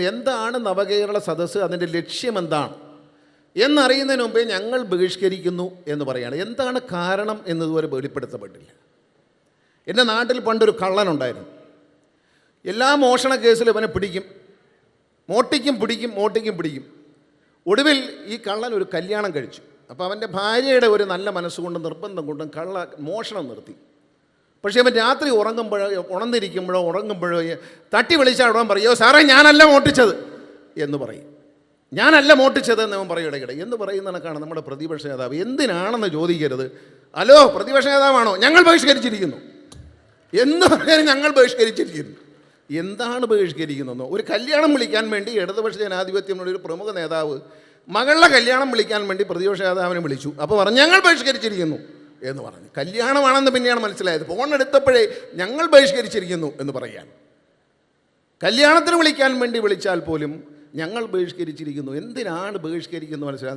എന്താണ് നവകേരള സദസ്സ്? അതിന്റെ ലക്ഷ്യം എന്താണ്? എന്നറിയുന്നതിന് മുമ്പേ ഞങ്ങൾ ബഹിഷ്കരിക്കുന്നു എന്ന് പറയുകയാണ് എന്താണ് കാരണം എന്നതുവരെ വെളിപ്പെടുത്തപ്പെട്ടില്ല. എന്റെ നാട്ടിൽ പണ്ടൊരു കള്ളനുണ്ടായിരുന്നു. എല്ലാ മോഷണ കേസിലും ഇവനെ പിടിക്കും. മോട്ടിക്കും പിടിക്കും മോട്ടിക്കും പിടിക്കും. ഒടുവിൽ ഈ കള്ളൻ ഒരു കല്യാണം കഴിച്ചു. അപ്പോൾ അവന്റെ ഭാര്യയുടെ ഒരു നല്ല മനസ്സുകൊണ്ടും നിർബന്ധം കൊണ്ടും കള്ള മോഷണം നിർത്തി. പക്ഷേ അവൻ രാത്രി ഉറങ്ങുമ്പോഴോ ഉണർന്നിരിക്കുമ്പോഴോ ഉറങ്ങുമ്പോഴോ തട്ടി വിളിച്ചാൽ ഉടൻ പറയോ സാറേ ഞാനല്ല മോട്ടിച്ചത് എന്ന് പറയും. ഞാനല്ല മോട്ടിച്ചത് എന്ന് അവൻ പറയും ഇടയ്ക്കിടെ. എന്ന് പറയുന്ന കണക്കാണ് നമ്മുടെ പ്രതിപക്ഷ നേതാവ്? എന്തിനാണെന്ന് ചോദിക്കരുത്. അലോ പ്രതിപക്ഷ നേതാവാണോ? ഞങ്ങൾ ബഹിഷ്കരിച്ചിരിക്കുന്നു. എന്ന് പറയാൻ ഞങ്ങൾ ബഹിഷ്കരിച്ചിരിക്കുന്നു. എന്താണ് ബഹിഷ്കരിക്കുന്നതെന്നോ? ഒരു കല്യാണം വിളിക്കാൻ വേണ്ടി ഇടതുപക്ഷ ജനാധിപത്യമുള്ള ഒരു പ്രമുഖ നേതാവ് മകളുടെ കല്യാണം വിളിക്കാൻ വേണ്ടി പ്രതിപക്ഷ നേതാവിനെ വിളിച്ചു. അപ്പോൾ പറഞ്ഞു ഞങ്ങൾ ബഹിഷ്കരിച്ചിരിക്കുന്നു. എന്ന് പറഞ്ഞു. കല്യാണമാണെന്ന് പിന്നെയാണ് മനസ്സിലായത്. ഫോൺ എടുത്തപ്പോഴേ ഞങ്ങൾ ബഹിഷ്കരിച്ചിരിക്കുന്നു എന്ന് പറയാൻ. കല്യാണത്തിന് വിളിക്കാൻ വേണ്ടി വിളിച്ചാൽ പോലും ഞങ്ങൾ ബഹിഷ്കരിച്ചിരിക്കുന്നു. എന്തിനാണ് ബഹിഷ്കരിക്കുന്നത് മനസ്സിലായത്